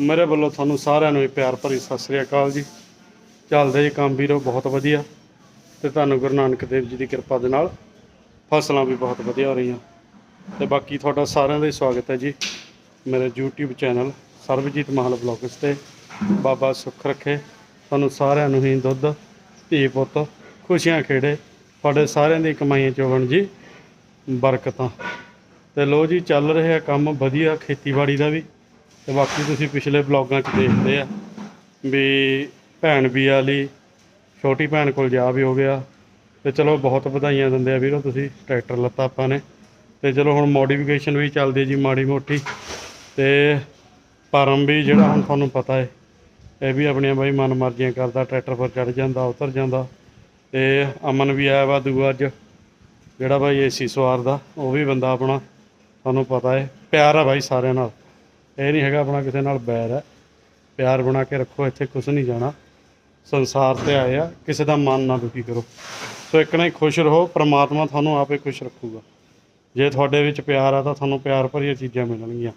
ਮੇਰੇ ਵੱਲੋਂ ਤੁਹਾਨੂੰ ਸਾਰਿਆਂ ਨੂੰ ਹੀ ਪਿਆਰ ਭਰੀ ਸਤਿ ਸ੍ਰੀ ਅਕਾਲ ਜੀ। ਚੱਲਦਾ ਜੀ ਕੰਮ ਵੀਰੋ, ਬਹੁਤ ਵਧੀਆ। ਤੇ ਤੁਹਾਨੂੰ ਗੁਰੂ ਨਾਨਕ ਦੇਵ ਜੀ ਦੀ ਕਿਰਪਾ ਦੇ ਨਾਲ ਫਸਲਾਂ ਵੀ ਬਹੁਤ ਵਧੀਆ ਹੋ ਰਹੀਆਂ। ਤੇ ਬਾਕੀ ਤੁਹਾਡਾ ਸਾਰਿਆਂ ਦਾ ਹੀ ਸਵਾਗਤ ਹੈ ਜੀ ਮੇਰੇ YouTube channel Sarabjit Mahal vlogs ਤੇ। ਬਾਬਾ ਸੁੱਖ ਰੱਖੇ। ਤੁਹਾਨੂੰ ਸਾਰਿਆਂ ਨੂੰ ਹੀ ਦੁੱਧ, ਧੀ ਪੁੱਤ, ਖੁਸ਼ੀਆਂ ਖੇੜੇ। ਤੁਹਾਡੇ ਸਾਰਿਆਂ ਦੀ ਕਮਾਈਆਂ ਚੋਂ ਜੀ ਬਰਕਤਾਂ। ਤੇ ਲੋ ਜੀ, ਚੱਲ ਰਿਹਾ ਕੰਮ ਵਧੀਆ ਖੇਤੀਬਾੜੀ ਦਾ ਵੀ। ਤੇ ਬਾਕੀ ਤੁਸੀਂ ਪਿਛਲੇ ਬਲੌਗਾਂ 'ਚ ਦੇਖਦੇ ਆ ਵੀ ਭੈਣ ਵੀ ਵਾਲੀ ਛੋਟੀ ਭੈਣ ਕੋਲ ਜਾ ਵੀ ਹੋ ਗਿਆ। ਤੇ ਚਲੋ ਬਹੁਤ ਵਧਾਈਆਂ ਦਿੰਦੇ ਆ ਵੀਰੋ ਤੁਸੀਂ, ਟਰੈਕਟਰ ਲੱਤਾ ਆਪਾਂ ਨੇ। ਤੇ ਚਲੋ ਹੁਣ ਮੋਡੀਫਿਕੇਸ਼ਨ ਵੀ ਚੱਲਦੀ ਜੀ ਮਾੜੀ ਮੋਟੀ। ਤੇ ਪਰਮ ਵੀ ਜਿਹੜਾ ਹੁਣ ਤੁਹਾਨੂੰ ਪਤਾ ਹੈ ਇਹ ਵੀ ਆਪਣੀਆਂ ਬਾਈ ਮਨ ਮਰਜ਼ੀਆਂ ਕਰਦਾ, ਟਰੈਕਟਰ ਪਰ ਚੜ ਜਾਂਦਾ, ਉਤਰ ਜਾਂਦਾ। ਤੇ ਅਮਨ ਵੀ ਆਇਆ ਵਾ ਦੂਆ ਅੱਜ, ਜਿਹੜਾ ਬਾਈ ਏਸੀ ਸਵਾਰ ਦਾ ਉਹ ਵੀ ਬੰਦਾ ਆਪਣਾ, ਤੁਹਾਨੂੰ ਪਤਾ ਹੈ ਪਿਆਰ ਆ ਬਾਈ ਸਾਰਿਆਂ ਨਾਲ। ਇਹ ਨਹੀਂ ਹੈਗਾ ਆਪਣਾ ਕਿਸੇ ਨਾਲ ਬੈਰ ਹੈ। ਪਿਆਰ ਬਣਾ ਕੇ ਰੱਖੋ, ਇੱਥੇ ਕੁਝ ਨਹੀਂ ਜਾਣਾ। ਸੰਸਾਰ ਤੇ ਆਏ ਆ, ਕਿਸੇ ਦਾ ਮਨ ਨਾ ਦੁਖੀ ਕਰੋ। ਸੋ ਇੱਕ ਨਾ ਹੀ ਖੁਸ਼ ਰਹੋ, ਪ੍ਰਮਾਤਮਾ ਤੁਹਾਨੂੰ ਆਪੇ ਖੁਸ਼ ਰੱਖੂਗਾ। ਜੇ ਤੁਹਾਡੇ ਵਿੱਚ ਪਿਆਰ ਆ ਤਾਂ ਤੁਹਾਨੂੰ ਪਿਆਰ ਭਰੀਆਂ ਚੀਜ਼ਾਂ ਮਿਲਣਗੀਆਂ।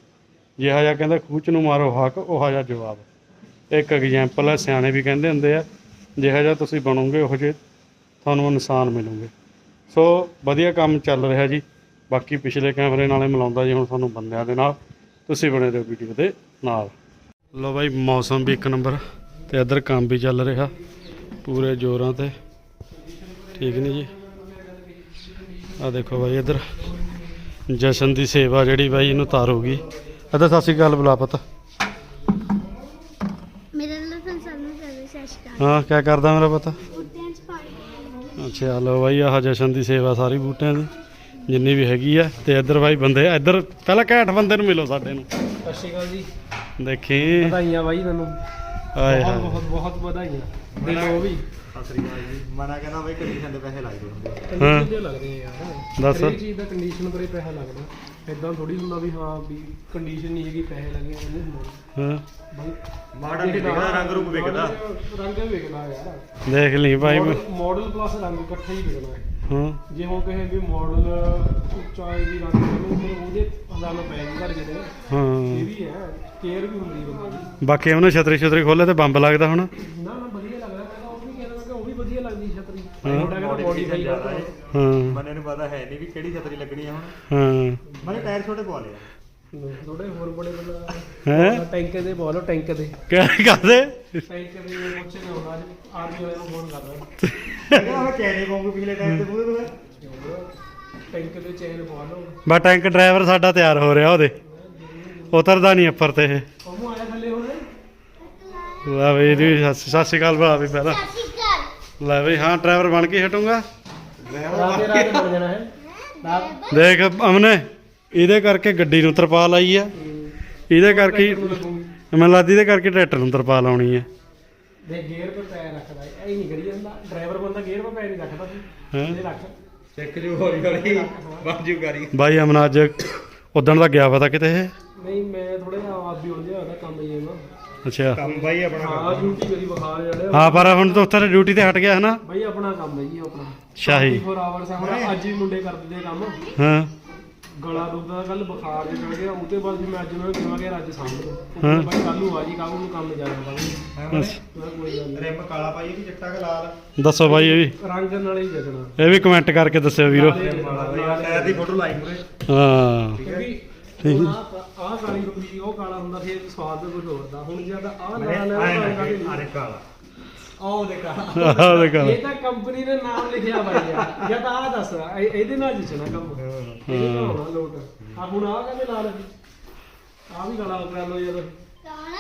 ਜਿਹਾ ਜਿਹਾ ਕਹਿੰਦਾ, ਖੂਚ ਨੂੰ ਮਾਰੋ ਹੱਕ, ਉਹ ਜਿਹਾ ਜਵਾਬ। ਇੱਕ ਐਗਜ਼ਾਮਪਲ ਹੈ, ਸਿਆਣੇ ਵੀ ਕਹਿੰਦੇ ਹੁੰਦੇ ਆ, ਜਿਹਾ ਜਿਹਾ ਤੁਸੀਂ ਬਣੋਗੇ, ਉਹ ਜਿਹੇ ਤੁਹਾਨੂੰ ਇਨਸਾਨ ਮਿਲੂਗੇ। ਸੋ ਵਧੀਆ ਕੰਮ ਚੱਲ ਰਿਹਾ ਜੀ। ਬਾਕੀ ਪਿਛਲੇ ਕੈਮਰੇ ਨਾਲੇ ਮਿਲਾਉਂਦਾ ਜੀ ਹੁਣ ਤੁਹਾਨੂੰ ਬੰਦਿਆਂ ਦੇ ਨਾਲ। ਤੁਸੀਂ ਬਣੇ ਰਹੋ ਵੀਡੀਓ ਦੇ ਨਾਲ। ਲੋ ਬਾਈ ਮੌਸਮ ਵੀ ਇੱਕ ਨੰਬਰ ਤੇ ਇੱਧਰ ਕੰਮ ਵੀ ਚੱਲ ਰਿਹਾ। ਪੂਰੇ ਜ਼ੋਰਾਂ ਤੇ। ਠੀਕ ਨਹੀਂ ਜੀ? ਆ ਦੇਖੋ ਬਾਈ ਇੱਧਰ। ਜਸ਼ਨ ਦੀ ਸੇਵਾ ਜਿਹੜੀ ਬਾਈ ਇਹਨੂੰ ਤਾਰੂਗੀ ਇੱਧਰ ਸਤਿ ਸ਼੍ਰੀ ਅਕਾਲ ਬੁਲਾ ਪੁੱਤ। ਮੇਰੇ ਨਾਲ ਤਾਂ ਸਭ ਨੂੰ ਕਰਦੇ ਸਤਿ ਸ਼੍ਰੀ ਅਕਾਲ। ਹਾਂ ਕੀ ਕਰਦਾ ਮੇਰਾ ਪੁੱਤ? ਅੱਛਾ ਲੋ ਬਾਈ ਆਹ ਜਸ਼ਨ ਦੀ ਸੇਵਾ ਸਾਰੀ ਬੂਟਿਆਂ ਦੀ। ਜਿੰਨੀ ਵੀ ਹੈਗੀ ਆ ਤੇ ਇੱਧਰ ਬਾਈ ਬੰਦੇ ਇੱਧਰ ਪਹਿਲਾਂ ਘੈਂਟ ਬੰਦੇ ਨੂੰ ਮਿਲੋ ਸਾਡੇ ਨੂੰ। ਸਤਿ ਸ਼੍ਰੀ ਅਕਾਲ ਜੀ। ਦੇਖੀ। ਵਧਾਈਆਂ ਬਾਈ ਤੁਹਾਨੂੰ ਆਏ ਬਹੁਤ ਹਾਏ। ਬਹੁਤ ਬਹੁਤ ਵਧਾਈਆਂ। ਦਿਲੋਂ ਵੀ। ਸਤਿ ਸ੍ਰੀ ਅਕਾਲ ਜੀ। ਮਨਾ ਕਹਿੰਦਾ ਬਈ ਕੰਡੀਸ਼ਨ ਦੇ ਪੈਸੇ ਲੱਗਦੇ ਹੁੰਦੇ ਆ। ਕੰਡੀਸ਼ਨ ਤੇ ਲੱਗਦੇ ਆ ਯਾਰ। ਦੱਸ। ਹਰੇਕ ਚੀਜ਼ ਦਾ ਕੰਡੀਸ਼ਨ ਪਰੇ ਪੈਸਾ ਲੱਗਦਾ। ਇਦਾਂ ਥੋੜੀ ਹੁੰਦਾ ਵੀ ਹਾਂ ਵੀ ਕੰਡੀਸ਼ਨ ਨਹੀਂ ਹੈਗੀ ਪੈਸੇ ਲੱਗੇ ਨਹੀਂ ਹੁੰਦਾ ਹਾਂ। ਬਾਈ ਮਾਡਲ ਨਹੀਂ ਵਿਕਦਾ ਰੰਗ ਰੂਪ ਵਿਕਦਾ। ਰੰਗ ਵੀ ਵਿਕਦਾ ਯਾਰ। ਦੇਖ ਲਈ ਭਾਈ ਮਾਡਲ ਪਲੱਸ ਰੰਗ ਇਕੱਠਾ ਹੀ ਵਿਕਣਾ ਹੈ ਹਾਂ। ਜੇ ਹੁਣ ਕਹੇ ਵੀ ਮਾਡਲ ਚਾਹੇ ਦੀ ਰੰਗ ਕਰੋ ਫਿਰ ਉਹਦੇ ਹਜ਼ਾਰਾਂ ਪੈ ਜੀ ਘੜ ਜਦੇ ਇਹ ਹਾਂ ਵੀ ਹੈ ਕੇਅਰ ਵੀ ਹੁੰਦੀ ਹੈ ਬੰਦੇ ਦੀ। ਬਾਕੀ ਉਹਨੇ ਛਤਰੀ ਛਤਰੀ ਖੋਲੇ ਤੇ ਬੰਬ ਲੱਗਦਾ ਹੁਣ। ਨਾ ਨਾ ਵਧੀਆ ਲੱਗਦਾ। ਮੈਂ ਤਾਂ ਉਹ ਵੀ ਕਹਿੰਦਾ ਮੈਂ ਕਿ ਉਹ ਵੀ ਵਧੀਆ ਲੱਗਦੀ ਛਤਰੀ। ਹਾਂ। ਥੋੜਾ ਜਿਹਾ ਮੋਡੀਫਾਈ ਜ਼ਿਆਦਾ ਕਰਦਾ ਹੈ। ਹਾਂ। ਮਨੇ ਨੂੰ ਪਤਾ ਹੈ ਨਹੀਂ ਵੀ ਕਿਹੜੀ ਛਤਰੀ ਲੱਗਣੀ ਆ ਹੁਣ। ਹਾਂ। ਮਨੇ ਟਾਇਰ ਛੋਟੇ ਪਵਾ ਲਿਆ ਥੋੜੇ ਹੋਰ ਬੜੇ ਬਣਾ ਹੈ? ਟੈਂਕ ਦੇ ਪਾ ਲਓ ਟੈਂਕ ਦੇ। ਕਿਆ ਕਰਦੇ? ਟੈਂਕ ਦੇ ਪੁੱਛੇ ਨਾ ਹੁੰਦਾ ਆਰਮੀ ਵਾਲੇ ਨੂੰ ਫੋਨ ਕਰਦਾ। ਕਹਿੰਦਾ ਮੈਂ ਚੈਨੇ ਪਾਉਂਗਾ ਪਿਛਲੇ ਟਾਇਰ ਤੇ ਪੂਰੇ ਪੂਰੇ ਟੈਂਕ ਦੇ ਚੇਨ ਪਾ ਲਓ। ਬਾ ਟੈਂਕ ਡਰਾਈਵਰ ਸਾਡਾ ਤਿਆਰ ਹੋ ਰਿਹਾ ਉਹਦੇ। ਉਤਰਦਾ ਨਹੀਂ ਉੱਪਰ ਤੇ ਇਹ। ਉਹਨੂੰ ਆਇਆ ਥੱਲੇ ਹੁਣ ਲੈ ਬਈ ਜੀ ਸਤਿ ਸ਼੍ਰੀ ਅਕਾਲ ਭਰਾ ਵੀ ਪਹਿਲਾਂ। ਲੈ ਬਈ ਹਾਂ ਡਰਾਈਵਰ ਬਣ ਕੇ ਹਟੂੰਗਾ। ਰਾਤੇ ਰਾਤ ਬਣ ਜਾਣਾ ਹੈ। ਰਾਤ ਦੇਖ ਅਮਨੇ। ਇਹਦੇ ਕਰਕੇ ਗੱਡੀ ਨੂੰ ਤਰਪਾਲ ਆਈ ਆ। ਇਹਦੇ ਕਰਕੇ ਹੀ- ਨੂੰ ਮੈਨੂੰ ਲੱਗਦੀ ਇਹਦੇ ਕਰਕੇ ਟਰੈਕਟਰ ਨੂੰ ਤਰਪਾਲ ਆਉਣੀ ਹੈ ਦੇ ਗੇਅਰ 'ਤੇ ਪੈਰ ਰੱਖਦਾ ਐ ਨਹੀਂ ਕਰੀ ਜਾਂਦਾ। ਡਰਾਈਵਰ ਬੰਦਾ ਗੇਅਰ 'ਤੇ ਪੈਰ ਨਹੀਂ ਰੱਖਦਾ ਸੀ। ਹੈਂ? ਇਹ ਰੱਖ। ਚੈੱਕ ਜੋ ਹੌਲੀ ਹੌਲੀ। ਬਾਜੂ ਕਰੀ ਬਾਈ ਅਮਨ ਅੱਜ ਉਦਣ ਦਾ ਗਿਆ ਪਤਾ ਕਿਤੇ ਇਹ? ਨਹੀਂ ਮੈਂ ਥੋੜਾ ਜਿਹਾ ਆਪ ਵੀ ਉਲਝਿਆ ਹੋਇਆ ਕੰਮ ਜੇ ਨਾ ਅੱਛਾ। ਕੰਮ ਬਾਈ ਆਪਣਾ ਹਾਂ ਡਿਊਟੀ ਕਰੀ ਬੁਖਾਰ ਜਿਹੜੇ ਹਾਂ ਪਰ ਹੁਣ ਤਾਂ ਉੱਥੇ ਡਿਊਟੀ ਤੇ ਹਟ ਗਿਆ ਹਨਾ ਬਈ ਆਪਣਾ ਕੰਮ ਹੈ ਜੀ ਉਹ ਆਪਣਾ। ਸ਼ਾਹੀ। 24 ਆਵਰਸ ਹੁਣ ਅੱਜ ਵੀ ਮੁੰਡੇ ਕਰਦੇ ਨੇ ਕੰਮ। ਹਾਂ। ਗਲਾ ਦੁਖਦਾ ਕੱਲ ਬੁਖਾਰ ਜਿਹਾ ਚੜ ਗਿਆ ਉਹਦੇ ਬਾਅਦ ਵੀ ਮੈਂ ਅੱਜ ਉਹਨਾਂ ਨੂੰ ਕਿਹਾ ਕਿ ਅੱਜ ਸਾਂਭ ਲਓ। ਉਹ ਹਾਂ। ਕਹਿੰਦਾ ਬਾਈ ਕੱਲ ਨੂੰ ਆ ਜੀ ਕੱਲ ਨੂੰ ਕੰਮ ਜਾਣਾ ਬਾਈ ਮੈਂ ਕਿਹਾ ਕੋਈ ਗੱਲ ਨਹੀਂ। ਰਿਮ ਕਾਲਾ ਪਾਈ ਕਿ ਚਿੱਟਾ ਕਿ ਲਾਲ? ਦੱਸੋ ਬਾਈ ਇਹ ਵੀ। ਰੰਗ ਨਾਲ ਹੀ ਜਗਣਾ ਇਹ ਵੀ ਕਮੈਂਟ ਕਰਕੇ ਦੱਸਿਓ ਵੀਰੋ। ਕਾਲਾ ਬਾਈ ਟਾਇਰ ਦੀ ਫੋਟੋ ਲਾਈ ਮੂਰੇ ਹਾਂ। ਕਿਉਂਕਿ ਠੀਕ ਆਹ ਆਹ ਕਾਲੀ ਰੁਕੀ ਉਹ ਕਾਲਾ ਹੁੰਦਾ ਫਿਰ ਸਵਾਦ ਕੁਝ ਹੋਰ ਦਾ। ਹੁਣ ਜਦ ਆਹ ਨਾਲ ਅਰੇ ਕਾਲਾ। ਆਹ ਦੇਖਾ। ਆਹ ਦੇਖ। ਇਹ ਤਾਂ ਕੰਪਨੀ ਨੇ ਨਾਮ ਲਿਖਿਆ ਬਾਈ ਯਾਰ ਜਾਂ ਤਾਂ ਆਹ ਦੱਸ ਇਹ- ਇਹਦੇ ਨਾਲ ਕੰਮ। ਇਹ ਤਾਂ ਹੋਣਾ ਲੋਟ। ਆ ਹੁਣ ਆਹ ਕਹਿੰਦੇ ਨਾਲ ਆ ਵੀ ਗਲਾ ਕਰ ਲਓ ਯਾਰ।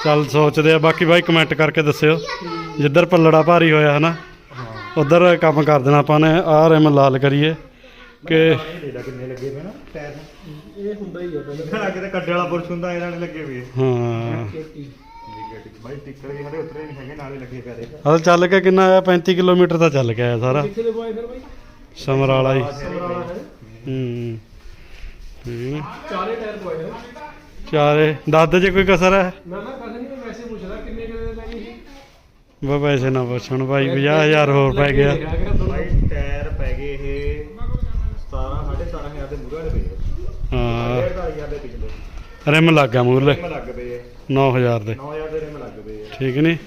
ਚੱਲ ਸੋਚਦੇ ਆ। ਬਾਕੀ ਬਾਈ ਕਮੈਂਟ ਕਰਕੇ ਦੱਸਿਓ। ਜਿੱਧਰ ਪੱਲੜਾ ਭਾਰੀ ਹੋਇਆ ਹਨਾ? ਉਧਰ ਕੰਮ ਕਰ ਦੇਣਾ ਆਪਾਂ ਨੇ। ਆਹ ਰਿਮ ਲਾਲ ਕਰੀਏ। ਕਿ ਇਹ ਦੇ ਲੈ ਕਿੰਨੇ ਲੱਗੇ ਪਏ ਨਾ ਟਾਇਰ ਨੂੰ। ਇਹ ਹੁੰਦਾ ਹੀ ਆ ਪਹਿਲਾਂ। ਜਿਹੜਾ ਕਿਤੇ ਕੱਡੇ ਵਾਲਾ ਪੁਰਸ਼ ਹੁੰਦਾ ਇਹਨਾਂ ਨੇ ਲੱਗੇ ਪਏ ਹਾਂ। ਬਾਈ ਟਿੱਕਰ ਵੀ ਸਾਡੇ ਉਤਰੇ ਨਹੀਂ ਹੈਗੇ ਨਾਲੇ ਲੱਗੇ ਪਏ ਦੇ ਹਲ ਚੱਲ ਕੇ ਕਿੰਨਾ ਆਇਆ 35 ਕਿਲੋਮੀਟਰ ਦਾ ਚੱਲ ਕੇ ਆਇਆ ਸਾਰਾ। ਕਿੱਥੇ ਦੇ ਬੋਏ ਫਿਰ ਬਾਈ। ਸਮਰਾਲਾ ਹੀ ਸਮਰਾਲਾ ਹੈ ਹੂੰ। ਚਾਰੇ ਟਾਇਰ ਚਾਰੇ। ਦੱਦ ਜੇ ਕੋਈ ਕਸਰ ਹੈ। ਮੈਂ ਨਾ ਕੱਲ ਨਹੀਂ ਮੈਂ ਵੈਸੇ ਪੁੱਛਦਾ ਕਿੰਨੇ ਦੇ ਪੈਸੇ ਨਾ ਪੁੱਛਣ ਭਾਈ 50000 ਹੋਰ ਪੈ ਗਿਆ। ਬਾਈ ਟਾਇਰ ਪੈ ਗਏ ਇਹ 17 17500 ਦੇ ਮੂਰੇ ਵਾਲੇ ਪਏ ਹਾਂ। 150000 ਦੇ ਪਿਛਲੇ। ਰਿਮ ਲੱਗ ਗਿਆ ਮੂਰਲੇ ਮੈਂ ਲੱਗ ਪਏ ਇਹ। 9000 ਦੇ। 9000 ਦੇ ਰਿਮ ਲੱਗ ਪਏ ਠੀਕ ਨਹੀਂ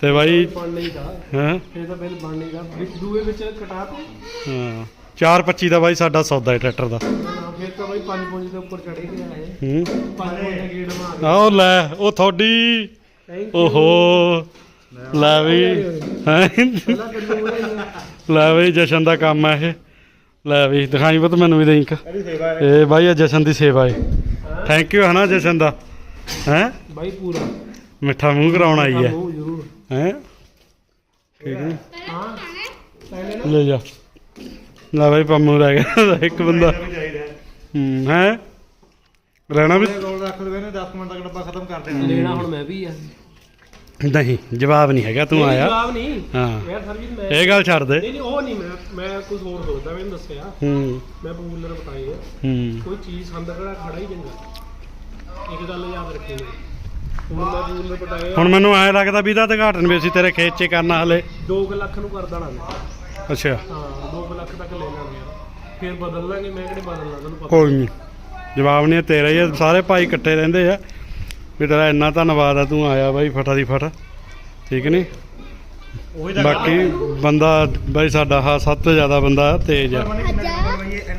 ਤੇ ਬਾਈ ਬਣ ਨਹੀਂ ਦਾ। ਹਾਂ? ਇਹ ਤਾਂ ਬਿੱਲ ਬਣ ਨਹੀਂ ਦਾ। ਦੂਏ ਵਿੱਚ ਕਟਾ ਤੇ। ਹਾਂ। 425 ਦਾ ਬਾਈ ਸਾਡਾ ਸੌਦਾ ਹੈ ਟਰੈਕਟਰ ਦਾ। ਫਿਰ ਤਾਂ ਬਾਈ 5 ਪੁੰਜ ਦੇ ਉੱਪਰ ਚੜੇ ਗਏ ਆਏ ਹੂੰ। 5 ਪੁੰਜ ਦਾ ਗੇੜ ਮਾਰ ਆਓ ਲੈ ਉਹ ਤੁਹਾਡੀ ਓਹੋ। ਲੈ ਵੀ। ਹੈਂ? ਲੈ ਬਈ ਜਸ਼ਨ ਦਾ ਕੰਮ ਹੈ ਇਹ। ਲੈ ਵੀ ਦਿਖਾਈ ਪੁੱਤ ਮੈਨੂੰ ਵੀ ਦੇ ਇੰਕ। ਇਹਦੀ ਸੇਵਾ ਹੈ। ਇਹ ਬਾਈ ਇਹ ਜਸ਼ਨ ਦੀ ਸੇਵਾ ਹੈ ਥੈਂਕ ਯੂ ਹਨਾ ਜਸ਼ਨ ਦਾ? ਹੈ? ਬਾਈ ਪੂਰਾ। ਮਿੱਠਾ ਮੂੰਹ ਕਰਾਉਣ ਆਈ ਹੈ। ਜ਼ਰੂਰ। ਹੈ? ਠੀਕ ਹੈ। ਹਾਂ ਨਾ ਲੈ ਜਾ। ਲੈ ਬਾਈ ਪੰਮੂ ਰਹਿ ਗਿਆ। ਇੱਕ ਬੰਦਾ। ਹੈ ਹੂੰ? ਰਹਿਣਾ ਵੀ ਮੇਰੇ ਕੋਲ ਰੱਖ ਦੋ ਇਹਨੇ 10 ਮਿੰਟ ਤੱਕ ਡੱਬਾ ਖਤਮ ਕਰ ਦੇਣਾ ਲੈਣਾ ਹੁਣ ਮੈਂ ਵੀ ਆ। ਨਹੀਂ ਜਵਾਬ ਨਹੀਂ ਹੈਗਾ ਤੂੰ ਆਇਆ। ਜਵਾਬ ਨਹੀਂ। ਹਾਂ। ਯਾਰ ਸਰਜੀਤ ਮੈਂ ਇਹ ਗੱਲ ਛੱਡ ਦੇ। ਨਹੀਂ ਨਹੀਂ ਉਹ ਨਹੀਂ ਮੈਂ ਮੈਂ ਕੁਝ ਹੋਰ ਸੋਚਦਾ ਮੈਨੂੰ ਦੱਸਿਆ। ਹੂੰ। ਮੈਂ ਬੂਲਰ ਬਤਾਏ ਆ। ਹੂੰ। ਕੋਈ ਚੀਜ਼ ਸੰਦ ਕਿਹੜਾ ਖੜਾ ਹੀ ਚੰਗਾ। ਇੱਕ ਗੱਲ ਯਾਦ ਰੱਖੀ ਹੁਣ ਮੈਂ ਮੈਨੂੰ ਐ ਲੱਗਦਾ ਵੀ ਇਹਦਾ ਉਦਘਾਟਨ ਵੀ ਅਸੀਂ ਤੇਰੇ ਖੇਤ 'ਚ ਕਰਨਾ ਹਲੇ। 2 ਲੱਖ ਨੂੰ ਕਰ ਦੇਣਾ ਮੈਂ। ਅੱਛਾ। ਹਾਂ 2 ਲੱਖ ਤੱਕ ਲੈ ਲਾਂਗੇ ਯਾਰ। ਫਿਰ ਬਦਲ ਲਾਂਗੇ ਮੈਂ ਕਿਹੜੇ ਬਦਲਣਾ ਤੈਨੂੰ ਪਤਾ ਕੋਈ ਨਹੀਂ। ਜਵਾਬ ਨਹੀਂ ਤੇਰਾ ਹੀ ਆ, ਸਾਰੇ ਭਾਈ ਇਕੱਠੇ ਰਹਿੰਦੇ ਆ। ਵੀ ਤੇਰਾ ਇੰਨਾ ਧੰਨਵਾਦ ਆ ਤੂੰ ਆਇਆ ਬਾਈ ਫਟਾ ਦੀ ਫਟ। ਠੀਕ ਨਹੀਂ? ਉਹੀ ਤਾਂ ਬਾਕੀ ਬੰਦਾ ਬਾਈ ਸਾਡਾ ਹਾਂ ਸਭ ਤੋਂ ਜ਼ਿਆਦਾ ਬੰਦਾ ਤੇਜ਼ ਆ।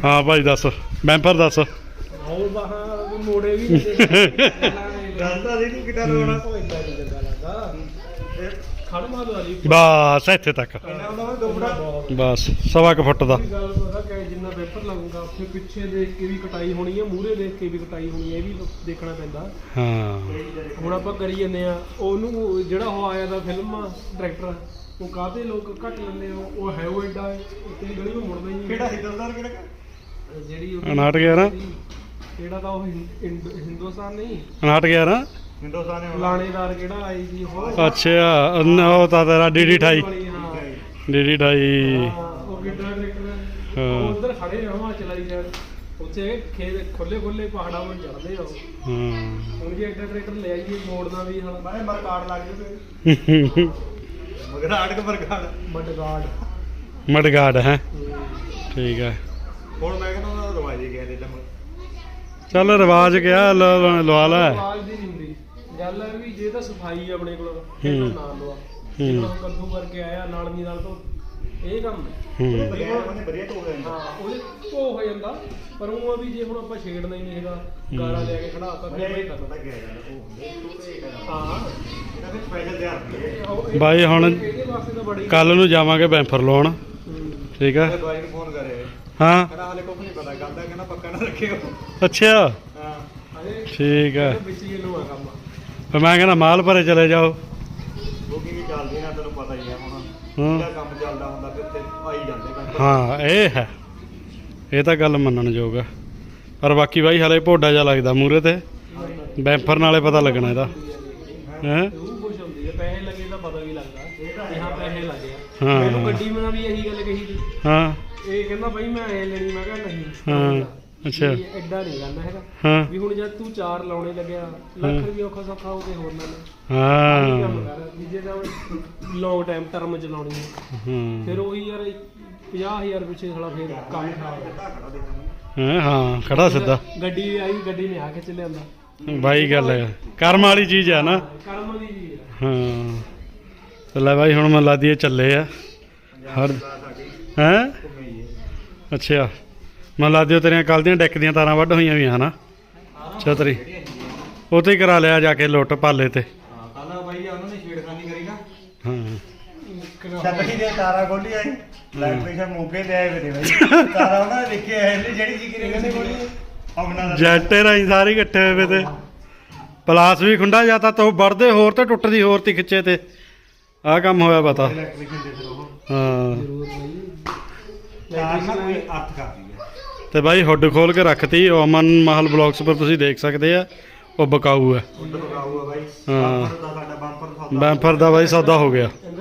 ਹਾਂ ਭਾਈ ਦੱਸ। ਬੈਂਪਰ ਦੱਸ। ਆਉ ਬਾਹਾਂ। ਮੋੜੇ ਵੀ ਦੱਸਦਾ ਸੀ ਤੂੰ ਕਿੱਦਾਂ ਰੋਣਾ। ਉਹ ਇੰਨਾ ਨਹੀਂ ਚੰਗਾ ਲੱਗਦਾ ਖੜ ਮਾਰ ਵਾਲੀ ਬਸ ਇੱਥੇ ਤੱਕ। ਇਹਨਾਂ ਬਸ ਸਵਾ ਕੁ ਫੁੱਟ ਦਾ। ਇਹ ਗੱਲ ਪਤਾ ਕਿ ਜਿੰਨਾ ਪੇਪਰ ਲੱਗੂਗਾ ਫਿਰ ਪਿੱਛੇ ਦੇਖ ਕੇ ਵੀ ਕਟਾਈ ਹੋਣੀ ਹੈ ਮੂਹਰੇ ਦੇਖ ਕੇ ਵੀ ਕਟਾਈ ਹੋਣੀ ਹੈ ਇਹ ਵੀ ਦੇਖਣਾ ਪੈਂਦਾ। ਹਾਂ। ਹੁਣ ਆਪਾਂ ਕਰੀ ਜੰਨੇ ਆ ਉਹਨੂੰ ਜਿਹੜਾ ਉਹ ਆਇਆ ਦਾ ਫਿਲਮ ਆ ਡਾਇਰੈਕਟਰ ਉਹ ਕਾਹਦੇ ਲੋਕ ਘੱਟ ਲੈਂਦੇ ਆ ਉਹ ਹੈ ਉਹ ਐਡਾ ਤੇ ਗਲੀ ਨੂੰ ਮੁੜਦਾ ਹੀ ਨਹੀਂ। ਕਿਹੜਾ ਹਿੰਦੁਸਤਾਨ ਕਿਹੜਾ? ਜਿਹੜੀ ਉਹਦੀ- 59 11 ਕਿਹੜਾ ਤਾਂ ਉਹ ਹਿੰਦ- ਹਿੰਦ- ਹਿੰਦੁਸਤਾਨ ਨਹੀਂ 59 11 ਹਿੰਦੁਸਤਾਨ ਨੇ ਹੁਣ ਲਾਣੇਦਾਰ ਕਿਹੜਾ ਆਈ ਸੀ ਉਹ? ਅੱਛਾ ਉਹ ਉਹ ਤਾਂ ਤੇਰਾ ਡੀਡੀ 28 ਵਾਲੀ, ਹਾਂ। ਡੀਡੀ 28 ਹਾਂ, ਉਹ ਕਿੱਡਾ ਡਾਇਰੈਕਟਰ ਹਾਂ। ਉਹ ਉਧਰ ਖੜੇ ਆ ਹਿਮਾਚਲ ਵਾਲੀ ਉੱਥੇ ਖੇਤ ਖੁੱਲੇ ਖੁੱਲੇ ਪਹਾੜਾਂ 'ਤੇ ਚੜਦੇ ਆ ਉਹ। ਹਾਂ। ਹੁਣ ਜੇ ਐਡਾ ਟਰੈਕਟਰ ਲੈ ਆਈਏ ਮੋੜਨਾ ਵੀ ਹੁਣ ਮੈਂ ਮਰਕਾੜ ਲੱਗ ਜੂਗੇ ਮਗਰ ਆੜਕ ਮਰਕਾੜ? ਮਡਗਾਰਡ ਮਡਗਾਰਡ ਹੈ? ਠੀਕ ਹੈ। ਹੁਣ ਮੈਂ ਕਹਿੰਦਾ ਉਹਦਾ ਦਵਾਈ ਦੇ ਗਿਆ ਦੇ ਤਾਂ ਚੱਲ ਰਿਵਾਜ ਗਿਆ ਲ- ਲ- ਲਵਾ ਲੈ। ਆਵਾਜ਼ ਦੀ ਨਹੀਂ ਹੁੰਦੀ। ਗੱਲ ਹੈ ਵੀ ਜੇ ਤਾਂ ਸਫ਼ਾਈ ਆਪਣੇ ਕੋਲ ਫਿਰ ਤਾਂ ਨਾ ਲਵਾ ਹੂੰ। ਜਿਹੜਾ ਹੁਣ ਕੱਦੂ ਕਰਕੇ ਆਇਆ ਨਾਲ ਦੀ ਨਾਲ ਤੋਂ ਇਹ ਕੰਮ ਹੈ। ਹੂੰ। ਉਹਨੇ ਵਧੀਆ ਧੋ ਲੈਂਦਾ ਹਾਂ ਉਹਦੇ ਧੋ ਹੋ ਜਾਂਦਾ। ਪਰ ਉਹ ਆ ਵੀ ਜੇ ਹੁਣ ਆਪਾਂ ਛੇੜਨਾ ਹੀ ਨਹੀਂ ਹੈਗਾ ਗਾਰਾ ਲੈ ਕੇ ਖੜਾ ਤਾਂ ਫਿਰ ਪਤਾ ਉਹ ਹੁੰਦੇ ਟੁੱਟੇ ਹਾਂ। ਇਹਦਾ ਫਿਰ ਸਪੈਸ਼ਲ ਤਿਆਰ ਹੁੰਦੀ ਹੈ ਉਹ ਇਹ- ਬਾਈ ਹੁਣ ਇਹਦੇ ਵਾਸਤੇ ਤਾਂ ਬੜੀ ਕੱਲ ਨੂੰ ਜਾਵਾਂਗੇ ਬੈਂਫਰ ਲਾਉਣ। ਹੂੰ। ਠੀਕ ਹੈ ਇਹ ਦਵਾਈ ਨੂੰ ਫੋਨ ਕਰੇ ਹਾਂ। ਕਹਿੰਦਾ ਹਾਲੇ ਕੁਝ ਨਹੀਂ ਪਤਾ ਕਰਦਾ ਕਹਿੰਦਾ ਪੱਕਾ ਨਾ ਰੱਖਿਓ। ਅੱਛਾ। ਹਾਂ। ਠੀਕ ਇਹਨੂੰ ਆ ਕੰਮ। ਫਿਰ ਮੈਂ ਕਹਿੰਦਾ ਮਾਲ ਭਰੇ ਚਲੇ ਜਾਓ। ਬੁਕਿੰਗ ਵੀ ਚੱਲਦੀ ਨਾ ਤੈਨੂੰ ਪਤਾ ਹੀ ਆ ਹੁਣ। ਜਿਹੜਾ ਕੰਮ ਚੱਲਦਾ ਹੁੰਦਾ ਤੇ ਆਈ ਜਾਂਦੇ ਕੰਮ ਹਾਂ ਇਹ ਹੈ। ਇਹ ਤਾਂ ਗੱਲ ਮੰਨਣਯੋਗ ਹੈ ਪਰ ਬਾਕੀ ਬਾਈ ਹਲੇ ਭੋਡਾ ਜਿਹਾ ਲੱਗਦਾ ਮੂਰੇ ਤੇ। ਬੈਂਫਰ ਨਾਲੇ ਪਤਾ ਲੱਗਣਾ ਇਹਦਾ। ਹੈ। ਉਹ ਖੁਸ਼ ਹੁੰਦੀ ਹੈ ਪੈਸੇ ਲੱਗੇ ਤਾਂ ਪਤਾ ਵੀ ਲੱਗਦਾ। ਕਿ ਹਾਂ ਪੈਸੇ ਲੱਗੇ ਆ। ਹਾਂ। ਮੈਨੂੰ ਗੱਡੀ ਮਨਾ ਵੀ ਇਹੀ ਗੱਲ ਕਹੀ ਸੀ। ਹਾਂ। ਇਹ ਕਹਿੰਦਾ ਬਾਈ ਮੈਂ ਐ ਲੈਣੀ ਮੈਂ ਕਿਹਾ ਨਹੀਂ। ਹਾਂ, ਅੱਛਾ। ਵੀ ਐਡਾ ਨਹੀਂ ਕਰਨਾ ਹੈਗਾ। ਹਾਂ। ਵੀ ਹੁਣ ਜਦ ਤੂੰ ਚਾਰ ਲਾਉਣੇ ਲੱਗਿਆ ਲੱਖ ਰੁਪਏ ਔਖਾ ਸੌਖਾ ਹੋ ਕੇ ਹੋਰ ਨਾ ਲੈ। ਆਹੀ ਕੰਮ ਹਾਂ ਕਰ ਵੀ ਜੇ ਤਾਂ ਲੌਂਗ ਟਾਈਮ ਟਰਮ ਚ ਲਾਉਣੀ ਹੈ। ਹਾਂ। ਫਿਰ ਉਹੀ ਯਾਰ 50000 ਪਿੱਛੇ ਸਾਲਾ ਫੇਰ ਕੰਮ ਖਰਾਬ ਹੈਂ, ਹਾਂ ਖੜਾ ਸਿੱਧਾ। ਗੱਡੀ ਆਈ ਗੱਡੀ ਨੇ ਆ ਕੇ ਚ ਲਿਆਂਦਾ ਬਾਈ ਗੱਲ ਹੈ। ਕਰਮ ਵਾਲੀ ਚੀਜ਼ ਹੈ ਨਾ। ਕਰਮ ਦੀ ਜੀ ਹਾਂ। ਤੇ ਲੈ ਬਾਈ ਹੁਣ ਮੈਂ ਲਾ ਚੱਲੇ ਆ। ਹਰ ਹੈ? ਅੱਛਾ। ਮੈਂ ਲਾ ਦਿਓ ਤੇਰੀਆਂ ਕੱਲ ਦੀਆਂ ਡੈਕ ਦੀਆਂ ਤਾਰਾਂ ਵੱਢ ਹੋਈਆਂ ਵੀ ਹਨਾ? ਛਤਰੀ ਉਹ ਤੇ ਹੀ ਕਰਾ ਲਿਆ ਜਾ ਕੇ ਲੁੱਟ ਪਾਲੇ ਤੇ। ਹਾਂ ਕੱਲ ਬਾਈ ਉਹਨਾਂ ਨੇ ਛੇੜਖਾਨੀ ਕਰੀ ਨਾ। ਹਾਂ। ਛੱਤਰੀ ਦੇ ਤਾਰਾ ਖੋਲੀ ਆਈ ਇਲੈਕਟ੍ਰੀਸ਼ੀਅਨ ਮੋਗੇ ਤੇ ਆਏ ਵੇ ਬਾਈ। ਤਾਰਾ ਉਹਨਾਂ ਨੇ ਹੈ ਨੀ ਜਿਹੜੀ ਜੀ ਕਿਰੇ ਕਹਿੰਦੇ ਕੋਲੀ ਆਪਣਾ ਜੈਟੇ ਰਾਈ ਸਾਰੇ ਇਕੱਠੇ ਹੋਏ ਵੇ ਤੇ। ਪਲਾਸ ਵੀ ਖੁੰਡਾ ਜਾਂਦਾ ਤਾਂ ਉਹ ਵੜਦੇ ਹੋਰ ਤੇ ਟੁੱਟਦੀ ਹੋਰ ਤੀ ਖਿੱਚੇ ਤੇ। ਆਹ ਕੰਮ ਹੋਇਆ ਪਤਾ। ਹਾਂ ਜ਼ਰੂਰ ਬਾਈ ਤਾਰ ਨਾ ਕੋਈ ਅੱਤ ਕਰਦੀ ਹੈ ਤੇ ਬਾਈ ਹੁੱਡ ਖੋਲ ਕੇ ਰੱਖਤੀ ਉਹ ਅਮਨ ਮਹਲ ਬਲੌਗਸ ਪਰ ਤੁਸੀਂ ਦੇਖ ਸਕਦੇ ਆ ਉਹ ਬਕਾਊ ਹੈ ਹੁੱਡ ਬਗਾਊ ਆ ਬਾਈ। ਹਾਂ। ਬੰਪਰ ਦਾ ਸਾਡਾ ਬੰਪਰ ਸੌਦਾ ਬੈਂਫਰ ਦਾ ਬਾਈ ਸੌਦਾ ਹੋ ਗਿਆ। ਹੁੱਡ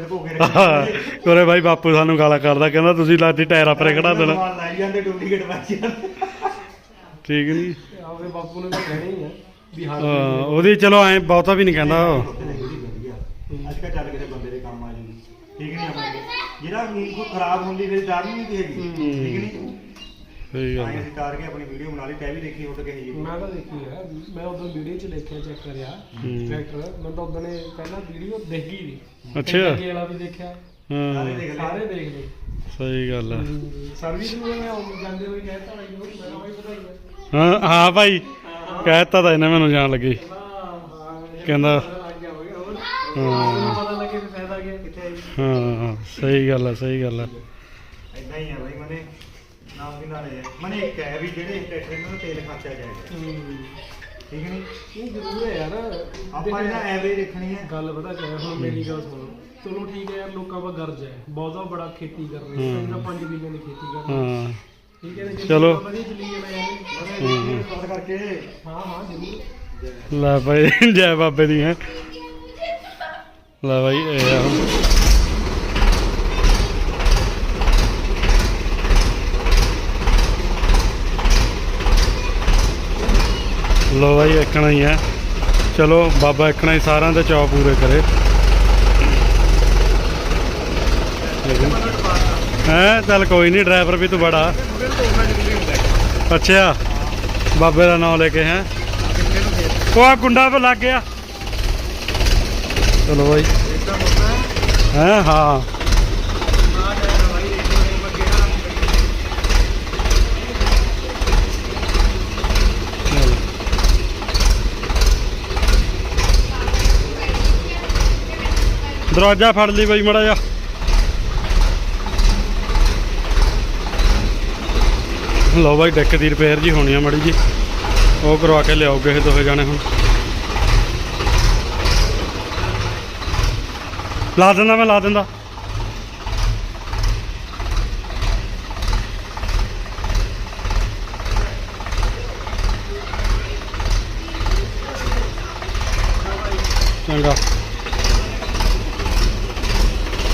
ਲੁਕੋ ਕੇ ਕੋਰੇ ਬਾਈ ਬਾਪੂ ਸਾਨੂੰ ਗਾਲਾਂ ਕਰਦਾ ਕਹਿੰਦਾ ਤੁਸੀਂ ਲਾਦੀ ਟਾਇਰ ਆਪਰੇ ਖੜਾ ਦੇਣਾ। ਸਮਾਨ ਲਾਈ ਜਾਂਦੇ ਡੁਪਲੀਕੇਟ ਵੱਜ ਜਾਂਦੇ। ਠੀਕ ਨਹੀਂ ਆਪੇ ਬਾਪੂ ਨੇ ਤਾਂ ਕਹਿਣਾ ਹੀ ਵੀ ਹਾਂ, ਉਹਦੀ ਚਲੋ ਐ ਬਹੁਤਾ ਵੀ ਨਹੀਂ ਕਹਿੰਦਾ ਉਹ। ਅੱਜ ਕੱਲ੍ਹ ਚੱਲ ਕਿਸੇ ਬੰਦੇ ਦੇ ਕੰਮ ਆ ਜੂਗੀ ਠੀਕ ਨਹੀਂ ਆਪਣੇ। ਜਿਹੜਾ ਨੀਂਦ ਕੋ ਖਰਾਬ ਹੁੰਦੀ ਫਿਰ ਡਰ ਨਹੀਂ ਹੈਗੀ ਠੀਕ ਨਹੀਂ? ਸਹੀ ਗੱਲ ਆਏ ਹੈ ਅਸੀਂ ਤਾਰ ਕੇ ਆਪਣੀ ਵੀਡੀਓ ਬਣਾ ਲਈ ਤੈ ਵੀ ਦੇਖੀ ਉੱਡ ਕੇ ਜੀ ਮੈਂ ਤਾਂ ਦੇਖੀ ਹੈ ਮੈਂ ਉਦੋਂ ਵੀਡੀਓ 'ਚ ਦੇਖਿਆ ਚੈੱਕ ਕਰਿਆ। ਹੂੰ। ਟਰੈਕਟਰ ਮੈਂ ਤਾਂ ਉਦੋਂ ਨੇ ਪਹਿਲਾਂ ਵੀਡੀਓ ਦੇਖੀ ਨਹੀਂ। ਅੱਛਾ। ਅੱਗੇ ਵਾਲਾ ਵੀ ਦੇਖਿਆ। ਸਾਰੇ ਹਾਂ ਦੇਖ ਲਏ। ਸਾਰੇ ਦੇਖ ਲਏ। ਸਹੀ ਗੱਲ ਹੈ ਸਰਵਿਸ ਨੂੰ ਮੈਂ ਆਉਂ- ਜਾਂਦੇ ਹੋਏ ਕਹਿਤਾ ਬਾਈ ਨੂੰ ਮੈਂ ਕਿਹਾ ਬਾਈ ਵਧਾਈ ਹਾਂ ਹਾਂ ਭਾਈ। ਕਹਿਤਾ ਤਾਂ ਇਹਨੇ ਮੈਨੂੰ ਜਾਣ ਲੱਗੀ। ਹੋ ਹਾਂ। ਮੈਨੂੰ ਪਤਾ ਲੱਗੇ ਵੀ ਫਾਇਦਾ ਗਿਆ ਕਿੱਥੇ ਆਈ ਹਾਂ ਸਹੀ ਗੱਲ ਹੈ ਸਹੀ ਗੱਲ ਹੈ। ਇਦਾਂ ਹੀ ਆ ਬਾਈ ਮਨੇ ਨਾਮ ਵੀ ਨਾਲੇ ਮਨੇ ਇੱਕ ਹੈ ਵੀ ਜਿਹੜੇ ਟਰੈਕਟਰ ਨੂੰ ਤੇਲ ਖਰਚਾ ਜਾਏਗਾ ਠੀਕ ਨਹੀਂ? ਇਹ ਜ਼ਰੂਰ ਹੈ ਯਾਰ। ਆਪਾਂ ਇਹਦਾ ਐਵਰੇਜ ਰੱਖਣੀ ਹੈ। ਗੱਲ ਪਤਾ ਕਿਆ ਹੁਣ ਮੇਰੀ ਗੱਲ ਸੁਣੋ। ਚਲੋ ਠੀਕ ਹੈ ਯਾਰ ਲੋਕਾਂ ਦਾ ਗਰਜ ਹੈ। ਬਹੁਤਾ ਬੜਾ ਖੇਤੀ ਕਰਨੀ ਹੈ। ਹੂੰ। ਤਾਂ 5 ਕਿੱਲੇ ਦੀ ਖੇਤੀ ਕਰਨੀ ਹਾਂ। ਠੀਕ ਹੈ ਨਾ ਜੇ ਚਲੋ। ਵਧੀਆ ਚੱਲੀ ਜਾਣਾ ਯਾਰ। ਰਿਕਾਰਡ ਕਰਕੇ। ਹਾਂ ਹਾਂ ਜ਼ਰੂਰ। ਲੈ ਭਾਈ ਜੈ ਬਾਬੇ ਦੀ ਹੈ। ਲੈ ਬਾਈ ਇਹ ਆ ਹੁਣ। ਲੋ ਭਾਈ ਇੱਕਣਾ ਹੀ ਹੈ ਚਲੋ ਬਾਬਾ ਇੱਕਣਾ ਹੀ ਸਾਰਿਆਂ ਦੇ ਚਾਅ ਪੂਰੇ ਕਰੇ ਹੈ ਚੱਲ ਕੋਈ ਨਹੀਂ ਡਰਾਈਵਰ ਵੀ ਤੂੰ ਬੜਾ ਅੱਛਾ ਬਾਬੇ ਦਾ ਨਾਮ ਲੈ ਕੇ ਹੈ ਉਹ ਆ ਗੁੰਡਾ ਪੇ ਲੱਗ ਗਿਆ ਚਲੋ ਬਾਈ। ਹੈ? ਹਾਂ। ਦਰਵਾਜ਼ਾ ਫੜ ਲਈ ਬਾਈ ਮੜਾ ਜਾ ਲਓ ਬਾਈ, ਡੈਕ ਦੀ ਰਿਪੇਅਰ ਜੀ ਹੋਣੀ ਆ ਮੜੀ ਜੀ। ਉਹ ਕਰਵਾ ਕੇ ਲਿਆਓ ਕਿਸੇ ਦੋਵੇਂ ਜਾਣੇ ਹੁਣ। ਲਾ ਦਿੰਦਾ ਮੈਂ ਲਾ ਦਿੰਦਾ। ਚੰਗਾ।